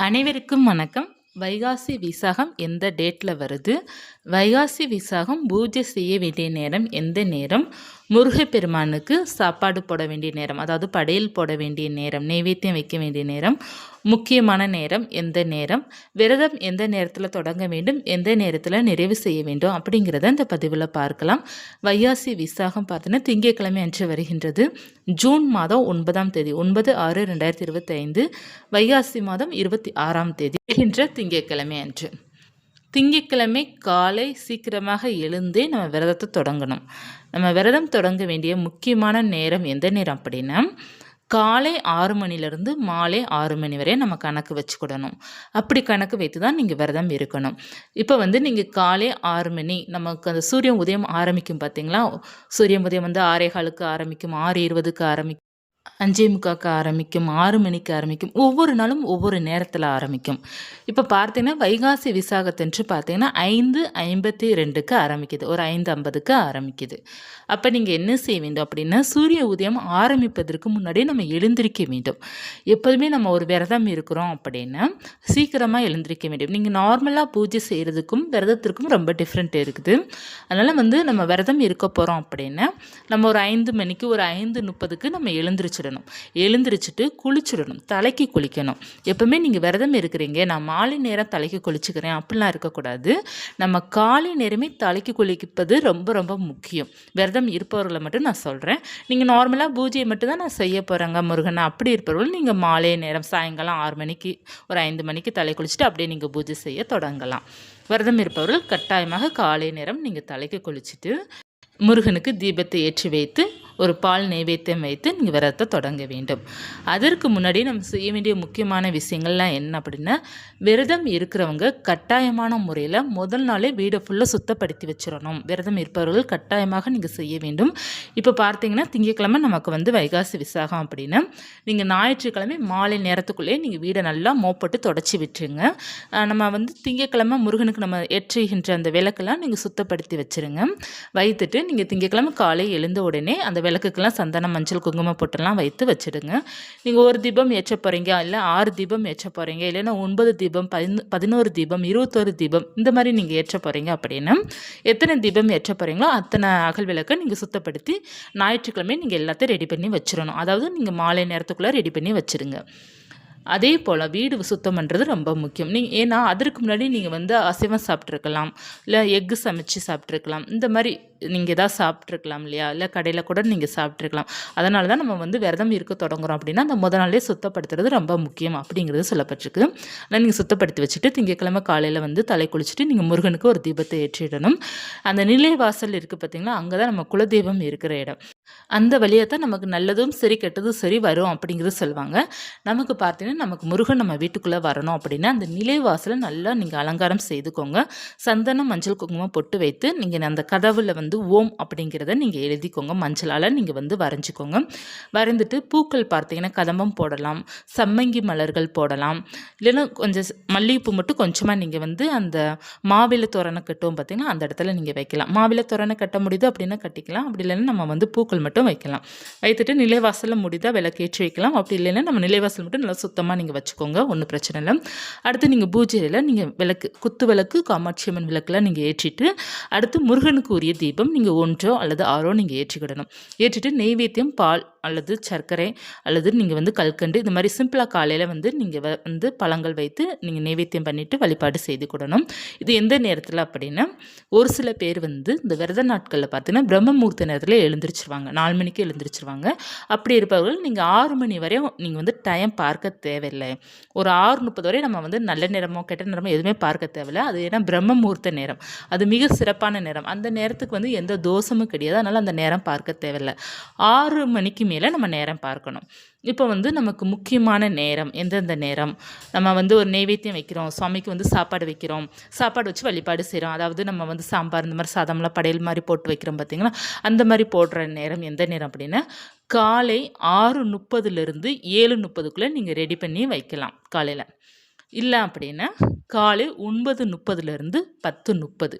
அனைவருக்கும் வணக்கம். வைகாசி விசாகம் எந்த டேட்டில் வருது? வைகாசி விசாகம் பூஜை செய்ய வேண்டிய நேரம் எந்த நேரம்? முருகப்பெருமானுக்கு சாப்பாடு போட வேண்டிய நேரம் அதாவது படையல் போட வேண்டிய நேரம் நைவேத்தியம் வைக்க வேண்டிய நேரம் முக்கியமான நேரம் எந்த நேரம் விரதம் எந்த நேரத்தில் தொடங்க வேண்டும் எந்த நேரத்தில் நிறைவு செய்ய வேண்டும் அப்படிங்கிறத இந்த பதிவில் பார்க்கலாம். வைகாசி விசாகம் பார்த்தோன்னா திங்கட்கிழமை அன்று வருகின்றது. ஜூன் மாதம் ஒன்பதாம் தேதி ஒன்பது ஆறு ரெண்டாயிரத்தி இருபத்தி ஐந்து வைகாசி மாதம் இருபத்தி ஆறாம் தேதி வருகின்ற திங்கட்கிழமை அன்று. திங்கட்கிழமை காலை சீக்கிரமாக எழுந்தே நம்ம விரதத்தை தொடங்கணும். நம்ம விரதம் தொடங்க வேண்டிய முக்கியமான நேரம் எந்த நேரம் அப்படின்னா காலை ஆறு மணிலேருந்து மாலை ஆறு மணி வரை நம்ம கணக்கு வச்சுக்கிடணும். அப்படி கணக்கு வைத்து தான் நீங்கள் விரதம் இருக்கணும். இப்போ வந்து நீங்கள் காலை ஆறு மணி நமக்கு அந்த சூரியன் உதயம் ஆரம்பிக்கும் பார்த்தீங்களா சூரியன் உதயம் வந்து ஆறே காலுக்கு ஆரம்பிக்கும் ஆறு இருபதுக்கு ஆரம்பிக்கும். அஞ்சே முக்காக்கு ஆரம்பிக்கும் ஆறு மணிக்கு ஆரம்பிக்கும் ஒவ்வொரு நாளும் ஒவ்வொரு நேரத்தில் ஆரம்பிக்கும். இப்போ பார்த்தீங்கன்னா வைகாசி விசாகத்தன்று பார்த்தீங்கன்னா ஐந்து ஐம்பத்தி ரெண்டுக்கு ஆரம்பிக்குது ஒரு ஐந்து ஐம்பதுக்கு ஆரம்பிக்குது. அப்போ நீங்கள் என்ன செய்ய வேண்டும் அப்படின்னா சூரிய உதயம் ஆரம்பிப்பதற்கு முன்னாடியே நம்ம எழுந்திருக்க வேண்டும். எப்போதுமே நம்ம ஒரு விரதம் இருக்கிறோம் அப்படின்னா சீக்கிரமாக எழுந்திருக்க வேண்டும். நீங்கள் நார்மலாக பூஜை செய்கிறதுக்கும் விரதத்திற்கும் ரொம்ப டிஃப்ரெண்ட் இருக்குது. அதனால் வந்து நம்ம விரதம் இருக்க போகிறோம் அப்படின்னா நம்ம ஒரு ஐந்து மணிக்கு ஒரு ஐந்து முப்பதுக்கு நம்ம எழுந்திரிச்சிடணும். எழுந்திரிச்சிட்டு குளிச்சிடணும். தலைக்கு குளிக்கணும். எப்பவுமே நீங்கள் விரதம் இருக்கிறீங்க. நான் மாலை நேரம் தலைக்கு குளிச்சுக்கிறேன். அப்படிலாம் இருக்கக்கூடாது. நம்ம காலை நேரமே தலைக்கு குளிப்பது ரொம்ப ரொம்ப முக்கியம். விரதம் இருப்பவர்களை மட்டும் நான் சொல்கிறேன் நீங்கள் நார்மலாக பூஜையை மட்டும் தான் நான் செய்ய போகிறேங்க முருகனை. அப்படி இருப்பவர்கள் நீங்கள் மாலை நேரம் சாயங்காலம் ஆறு மணிக்கு ஒரு ஐந்து மணிக்கு தலை குளிச்சுட்டு அப்படியே நீங்கள் பூஜை செய்ய தொடங்கலாம். விரதம் இருப்பவர்கள் கட்டாயமாக காலை நேரம் நீங்கள் தலைக்கு குளிச்சுட்டு முருகனுக்கு தீபத்தை ஏற்றி வைத்து ஒரு பால் நைவேத்தியம் வைத்து நீங்கள் விரதத்தை தொடங்க வேண்டும். அதற்கு முன்னாடி நம்ம செய்ய வேண்டிய முக்கியமான விஷயங்கள்லாம் என்ன அப்படின்னா விரதம் இருக்கிறவங்க கட்டாயமான முறையில் முதல் நாளே வீடை ஃபுல்லாக சுத்தப்படுத்தி வச்சிடணும். விரதம் இருப்பவர்கள் கட்டாயமாக நீங்கள் செய்ய வேண்டும். இப்போ பார்த்தீங்கன்னா திங்கட்கிழமை நமக்கு வந்து வைகாசி விசாகம் அப்படின்னா நீங்கள் ஞாயிற்றுக்கிழமை மாலை நேரத்துக்குள்ளேயே நீங்கள் வீடை நல்லா மோப்பட்டு தொடச்சி விட்டுருங்க. நம்ம வந்து திங்கட்கிழமை முருகனுக்கு நம்ம ஏற்றுகின்ற அந்த விளக்கெல்லாம் நீங்கள் சுத்தப்படுத்தி வச்சுருங்க. வைத்துட்டு நீங்கள் திங்கட்கிழமை காலை எழுந்த உடனே அந்த விளக்குக்கெல்லாம் சந்தனம் மஞ்சள் குங்குமம் போட்டெல்லாம் வைத்து வச்சுடுங்க. நீங்கள் ஒரு தீபம் ஏற்ற போகிறீங்க இல்லை ஆறு தீபம் ஏற்ற போகிறீங்க இல்லைன்னா ஒன்பது தீபம் பதினோ பதினோரு தீபம் இருபத்தோரு தீபம் இந்த மாதிரி நீங்கள் ஏற்ற போகிறீங்க அப்படின்னா எத்தனை தீபம் ஏற்ற போகிறீங்களோ அத்தனை அகல் விளக்கை நீங்கள் சுத்தப்படுத்தி ஞாயிற்றுக்கிழமை நீங்கள் எல்லாத்தையும் ரெடி பண்ணி வச்சிடணும். அதாவது நீங்கள் மாலை நேரத்துக்குள்ளே ரெடி பண்ணி வச்சுருங்க. அதே போல் வீடு சுத்தம் பண்ணுறது ரொம்ப முக்கியம். நீங்கள் ஏன்னா அதற்கு முன்னாடி நீங்கள் வந்து அசைவம் சாப்பிட்ருக்கலாம் இல்லை எக்கு சமைச்சு சாப்பிட்ருக்கலாம் இந்த மாதிரி நீங்கள் எதாவது சாப்பிட்ருக்கலாம் இல்லையா? இல்லை கடையில் கூட நீங்கள் சாப்பிட்ருக்கலாம் அதனால தான் நம்ம வந்து விரதம் இருக்க தொடங்குறோம் அப்படின்னா அந்த முத நாளே சுத்தப்படுத்துறது ரொம்ப முக்கியம் அப்படிங்கிறது சொல்லப்பட்டிருக்கு. ஆனால் நீங்கள் சுத்தப்படுத்தி வச்சுட்டு திங்கக்கிழமை காலையில் வந்து தலை குளிச்சுட்டு நீங்கள் முருகனுக்கு ஒரு தீபத்தை ஏற்றிடணும். அந்த நிலை வாசல் இருக்குது பார்த்தீங்களா? அங்கே தான் நம்ம குலதெய்வம் இருக்கிற இடம். அந்த வழியாக தான் நமக்கு நல்லதும் சரி கெட்டதும் சரி வரும் அப்படிங்கிறது சொல்லுவாங்க. நமக்கு பார்த்தீங்கன்னா நமக்கு முருகன் நம்ம வீட்டுக்குள்ளே வரணும் அப்படின்னா அந்த நிலைவாசலை நல்லா நீங்கள் அலங்காரம் செய்துக்கோங்க. சந்தனம் மஞ்சள் குங்குமம் பொட்டு வைத்து நீங்கள் அந்த கதவில் வந்து ஓம் அப்படிங்கிறத நீங்கள் எழுதிக்கோங்க. மஞ்சளால் நீங்கள் வந்து வரைஞ்சிக்கோங்க. வரைந்துட்டு பூக்கள் பார்த்தீங்கன்னா கதம்பம் போடலாம் சம்மங்கி மலர்கள் போடலாம். இல்லைன்னா கொஞ்சம் மல்லிகைப்பூ மட்டும் கொஞ்சமாக நீங்கள் வந்து அந்த மாவில தோரணை கட்டும் பார்த்தீங்கன்னா அந்த இடத்துல நீங்கள் வைக்கலாம். மாவில தோரணை கட்ட முடியுது அப்படின்னா கட்டிக்கலாம். அப்படி இல்லைன்னா நம்ம வந்து பூக்கள் மட்டும் வைக்கலாம். வைத்துட்டு நிலைவாசலில் முடிந்தால் விளக்கேற்றி வைக்கலாம். அப்படி இல்லைன்னா நம்ம நிலைவாசல் மட்டும் நல்லா சுத்தமாக நீங்கள் வச்சுக்கோங்க ஒன்றும் பிரச்சனை இல்லை. அடுத்து நீங்கள் பூஜையில் நீங்கள் விளக்கு குத்து விளக்கு காமாட்சி அம்மன் விளக்குலாம் நீங்கள் ஏற்றிட்டு அடுத்து முருகனுக்கு உரிய தீபம் நீங்கள் ஒன்றோ அல்லது ஆறோ நீங்கள் ஏற்றிக்கிடணும். ஏற்றிட்டு நெய்வேத்தியம் பால் அல்லது சர்க்கரை அல்லது நீங்கள் வந்து கல்கண்டு இந்த மாதிரி சிம்பிளாக காலையில் வந்து நீங்கள் வந்து பழங்கள் வைத்து நீங்கள் நைவேத்தியம் பண்ணிவிட்டு வழிபாடு செய்து கொடணும் இது எந்த நேரத்தில் அப்படின்னா ஒரு சில பேர் வந்து இந்த விரத நாட்களில் பார்த்தீங்கன்னா பிரம்மமூர்த்த நேரத்தில் எழுந்திரிச்சிருவாங்க. நாலு மணிக்கு எழுந்திரிச்சிருவாங்க. அப்படி இருப்பவர்கள் நீங்கள் ஆறு மணி வரையும் நீங்கள் வந்து டைம் பார்க்க தேவையில்லை. ஒரு ஆறு முப்பது வரை நம்ம வந்து நல்ல நேரமோ கெட்ட நேரமோ எதுவுமே பார்க்க தேவையில்லை. அது ஏன்னா பிரம்மமூர்த்த நேரம். அது மிக சிறப்பான நேரம். அந்த நேரத்துக்கு வந்து எந்த தோஷமும் கிடையாது. அதனால் அந்த நேரம் பார்க்க தேவையில்லை. ஆறு மணிக்கு மேலே நம்ம நேரம் பார்க்கணும். இப்போ வந்து நமக்கு முக்கியமான நேரம் எந்தெந்த நேரம்? நம்ம வந்து ஒரு நெய்வேத்தியம் வைக்கிறோம் சுவாமிக்கு வந்து சாப்பாடு வைக்கிறோம். சாப்பாடு வச்சு வழிபாடு செய்கிறோம் அதாவது நம்ம வந்து சாம்பார் இந்த மாதிரி சாதம்லாம் படையல் மாதிரி போட்டு வைக்கிறோம் பார்த்திங்களா? அந்த மாதிரி போடுற நேரம் எந்த நேரம் அப்படின்னா காலை ஆறு முப்பதுலேருந்து ஏழு முப்பதுக்குள்ளே நீங்கள் ரெடி பண்ணி வைக்கலாம் காலையில். இல்லை அப்படின்னா காலை ஒன்பது முப்பதுலேருந்து பத்து முப்பது.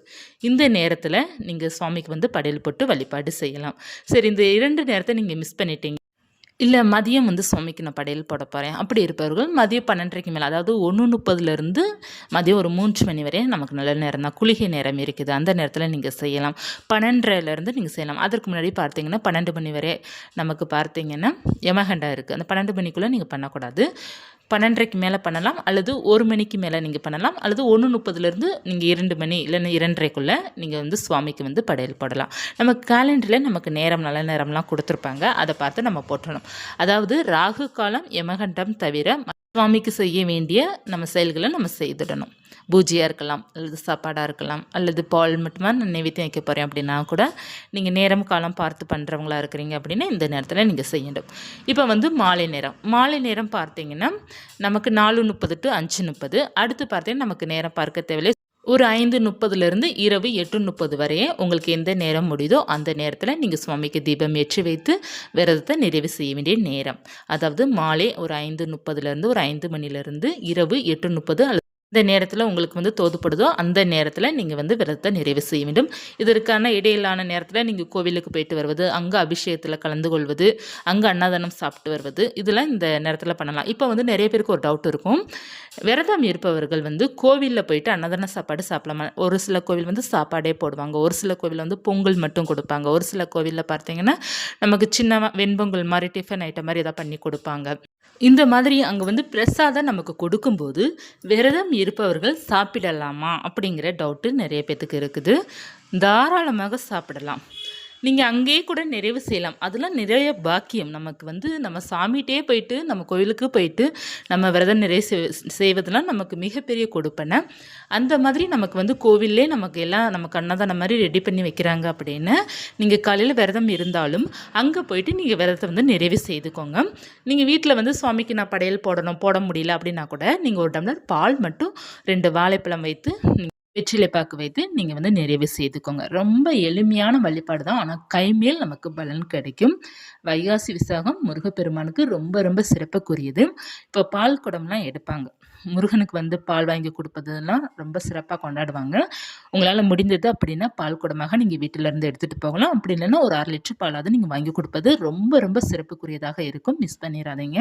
இந்த நேரத்தில் நீங்கள் சுவாமிக்கு வந்து படையல் போட்டு வழிபாடு செய்யலாம். சரி இந்த இரண்டு நேரத்தை நீங்கள் மிஸ் பண்ணிட்டீங்க. இல்லை மதியம் வந்து சுவாமிக்கு நான் படையல் போட போகிறேன் அப்படி இருப்பவர்கள் மதியம் பன்னெண்டரைக்கு மேலே அதாவது ஒன்று முப்பதுலேருந்து மதியம் ஒரு மூன்று மணி வரை நமக்கு நல்ல நேரம் தான். குளிகை நேரம் இருக்குது. அந்த நேரத்தில் நீங்கள் செய்யலாம். பன்னெண்டரைலேருந்து நீங்கள் செய்யலாம். அதற்கு முன்னாடி பார்த்தீங்கன்னா பன்னெண்டு மணி வரை நமக்கு பார்த்தீங்கன்னா யமகண்டா இருக்குது அந்த பன்னெண்டு மணிக்குள்ளே நீங்கள் பண்ணக்கூடாது. பன்னெண்டரைக்கு மேலே பண்ணலாம் அல்லது ஒரு மணிக்கு மேலே நீங்கள் பண்ணலாம் அல்லது ஒன்று முப்பதுலேருந்து நீங்கள் இரண்டு மணி இல்லைன்னா இரண்டரைக்குள்ளே நீங்கள் வந்து சுவாமிக்கு வந்து படையல் போடலாம். நம்ம கேலண்டரில் நமக்கு நேரம் நல்ல நேரம்லாம் கொடுத்துருப்பாங்க. அதை பார்த்து நம்ம போட்டணும் அதாவது ராகு காலம் யமகண்டம் தவிர சுவாமிக்கு செய்ய வேண்டிய நம்ம செயல்களை நம்ம செய்துடணும். பூஜையாக இருக்கலாம் அல்லது சாப்பாடாக இருக்கலாம் அல்லது பால் மட்டுமா நான் நைவேத்தியம் வைக்க போகிறேன் அப்படின்னா கூட நீங்கள் நேரம் காலம் பார்த்து பண்ணுறவங்களா இருக்கிறீங்க அப்படின்னா இந்த நேரத்தில் நீங்கள் செய்யணும். இப்போ வந்து மாலை நேரம். மாலை நேரம் பார்த்தீங்கன்னா நமக்கு நாலு முப்பது டு அஞ்சு முப்பது. அடுத்து பார்த்தீங்கன்னா நமக்கு நேரம் பார்க்க தேவையில்லை. ஒரு ஐந்து முப்பதுலேருந்து இரவு எட்டு முப்பது வரையே உங்களுக்கு எந்த நேரம் முடியுதோ அந்த நேரத்தில் நீங்கள் சுவாமிக்கு தீபம் ஏற்றி வைத்து விரதத்தை நிறைவு செய்ய வேண்டிய நேரம். அதாவது மாலை ஒரு ஐந்து முப்பதுலேருந்து ஒரு ஐந்து மணிலேருந்து இரவு எட்டு முப்பது இந்த நேரத்தில் உங்களுக்கு வந்து தோதுப்படுதோ அந்த நேரத்தில் நீங்கள் வந்து விரதத்தை நிறைவு செய்ய வேண்டும். இதற்கான இடையிலான நேரத்தில் நீங்கள் கோவிலுக்கு போயிட்டு வருவது அங்கே அபிஷேகத்தில் கலந்து கொள்வது அங்கே அன்னதானம் சாப்பிட்டு வருவது இதெல்லாம் இந்த நேரத்தில் பண்ணலாம். இப்போ வந்து நிறைய பேருக்கு ஒரு டவுட் இருக்கும். விரதம் இருப்பவர்கள் வந்து கோவிலில் போயிட்டு அன்னதான சாப்பாடு சாப்பிடலாமா. ஒரு சில கோவில் வந்து சாப்பாடே போடுவாங்க. ஒரு சில கோவிலில் வந்து பொங்கல் மட்டும் கொடுப்பாங்க. ஒரு சில கோவிலில் பார்த்தீங்கன்னா நமக்கு சின்ன வெண்பொங்கல் மாதிரி டிஃபன் ஐட்டம் மாதிரி எதாவது பண்ணி கொடுப்பாங்க. இந்த மாதிரி அங்கே வந்து பிரசாதம் நமக்கு கொடுக்கும்போது விரதம் இருப்பவர்கள் சாப்பிடலாமா அப்படிங்கிற டவுட்டு நிறைய பேத்துக்கு இருக்குது. தாராளமாக சாப்பிடலாம். நீங்கள் அங்கேயே கூட நிறைவு செய்யலாம். அதெல்லாம் நிறைய பாக்கியம். நமக்கு வந்து நம்ம சாமிகிட்டே போயிட்டு நம்ம கோயிலுக்கு போயிட்டு நம்ம விரதம் நிறைவு செய்வதெல்லாம் நமக்கு மிகப்பெரிய கொடுப்பனை. அந்த மாதிரி நமக்கு வந்து கோவிலே நமக்கு எல்லாம் நமக்கு அன்னதானம் மாதிரி ரெடி பண்ணி வைக்கிறாங்க அப்படின்னு. நீங்கள் காலையில் விரதம் இருந்தாலும் அங்கே போயிட்டு நீங்கள் விரதத்தை வந்து நிறைவு செய்துக்கோங்க. நீங்கள் வீட்டில் வந்து சுவாமிக்கு நான் படையல் போடணும் போட முடியல அப்படின்னா கூட நீங்கள் ஒரு டம்ளர் பால் மட்டும் ரெண்டு வாழைப்பழம் வைத்து வெற்றிலை பாக்கு வைத்து நீங்கள் வந்து நிறைவு செய்துக்கோங்க. ரொம்ப எளிமையான வழிபாடு தான். ஆனால் கைமேல் நமக்கு பலன் கிடைக்கும். வைகாசி விசாகம் முருகப்பெருமானுக்கு ரொம்ப ரொம்ப சிறப்புக்குரியது. இப்போ பால் குடம்லாம் எடுப்பாங்க. முருகனுக்கு வந்து பால் வாங்கி கொடுப்பதெல்லாம் ரொம்ப சிறப்பாக கொண்டாடுவாங்க. உங்களால் முடிந்தது அப்படின்னா பால் குடமாக நீங்கள் வீட்டிலேருந்து எடுத்துகிட்டு போகலாம். அப்படி இல்லைன்னா ஒரு அரை லிட்டர் பாலாவது நீங்கள் வாங்கி கொடுப்பது ரொம்ப ரொம்ப சிறப்புக்குரியதாக இருக்கும். மிஸ் பண்ணிடாதீங்க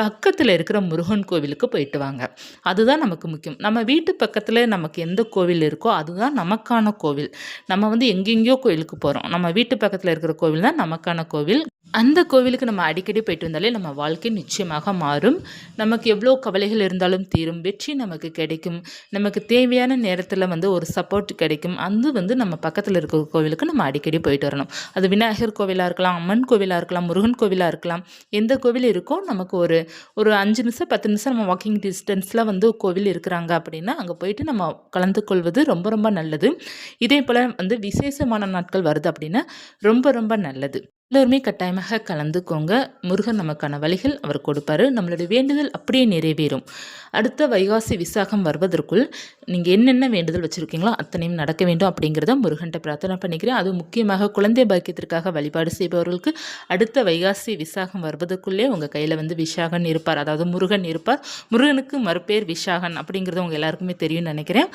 பக்கத்தில் இருக்கிற முருகன் கோவிலுக்கு போயிட்டு வாங்க. அதுதான் நமக்கு முக்கியம். நம்ம வீட்டு பக்கத்தில் நமக்கு எந்த கோவில் இருக்கோ அதுதான் நமக்கான கோவில். நம்ம வந்து எங்கெங்கேயோ கோவிலுக்கு போகிறோம் நம்ம வீட்டு பக்கத்தில் இருக்கிற கோவில் தான் நமக்கான கோவில். அந்த கோவிலுக்கு நம்ம அடிக்கடி போயிட்டு வந்தாலே நம்ம வாழ்க்கை நிச்சயமாக மாறும். நமக்கு எவ்வளோ கவலைகள் இருந்தாலும் தீரும் வெற்றி நமக்கு கிடைக்கும். நமக்கு தேவையான நேரத்தில் வந்து ஒரு சப்போர்ட் கிடைக்கும். அது வந்து நம்ம பக்கத்தில் இருக்கிற கோவிலுக்கு நம்ம அடிக்கடி போயிட்டு வரணும். அது விநாயகர் கோவிலாக இருக்கலாம் அம்மன் கோவிலாக இருக்கலாம் முருகன் கோவிலாக இருக்கலாம் எந்த கோவில் இருக்கோ நமக்கு ஒரு ஒரு அஞ்சு நிமிஷம் பத்து நிமிஷம் நம்ம வாக்கிங் டிஸ்டன்ஸில் வந்து கோவில் இருக்கிறாங்க அப்படின்னா அங்கே போயிட்டு நம்ம கலந்து கொள்வது ரொம்ப ரொம்ப நல்லது. இதே போல் வந்து விசேஷமான நாட்கள் வருது அப்படின்னா ரொம்ப ரொம்ப நல்லது. எல்லோருமே கட்டாயமாக கலந்துக்கோங்க. முருகன் நமக்கான வழிகள் அவர் கொடுப்பாரு. நம்மளுடைய வேண்டுதல் அப்படியே நிறைவேறும். அடுத்த வைகாசி விசாகம் வருவதற்குள் நீங்கள் என்னென்ன வேண்டுதல் வச்சுருக்கீங்களோ அத்தனையும் நடக்க வேண்டும் அப்படிங்கிறத முருகன்ட்ட பிரார்த்தனை பண்ணிக்கிறேன். அது முக்கியமாக குழந்தை பாக்கியத்திற்காக வழிபாடு செய்பவர்களுக்கு அடுத்த வைகாசி விசாகம் வருவதற்குள்ளே உங்கள் கையில் வந்து விஷாகன் இருப்பார். அதாவது முருகன் இருப்பார். முருகனுக்கு மறுபேர் விஷாகன் அப்படிங்கிறது உங்கள் எல்லாருக்குமே தெரியும்னு நினைக்கிறேன்.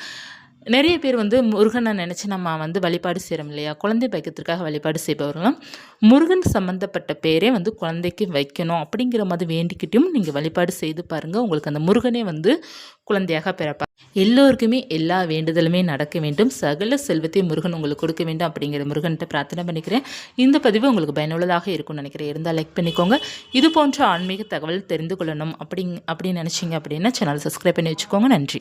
நிறைய பேர் வந்து முருகனை நினச்சி நம்ம வந்து வழிபாடு செய்கிறோம் இல்லையா? குழந்தை வைக்கிறதுக்காக வழிபாடு செய்பவர்களும் முருகன் சம்மந்தப்பட்ட பேரே வந்து குழந்தைக்கு வைக்கணும் அப்படிங்கிற மாதிரி வேண்டிக்கிட்டும் நீங்கள் வழிபாடு செய்து பாருங்கள் உங்களுக்கு அந்த முருகனே வந்து குழந்தையாக பிறப்பா எல்லோருக்குமே எல்லா வேண்டுதலுமே நடக்க வேண்டும். சகல செல்வத்தையும் முருகன் உங்களுக்கு கொடுக்க வேண்டும் அப்படிங்கிற முருகன்கிட்ட பிரார்த்தனை பண்ணிக்கிறேன். இந்த பதிவு உங்களுக்கு பயனுள்ளதாக இருக்கும்னு நினைக்கிறேன். இருந்தால் லைக் பண்ணிக்கோங்க. இது போன்ற ஆன்மீக தகவல் தெரிந்து கொள்ளணும் அப்படிங் அப்படின்னு நினச்சிங்க அப்படின்னா சேனல் சப்ஸ்கிரைப் பண்ணி வச்சுக்கோங்க. நன்றி.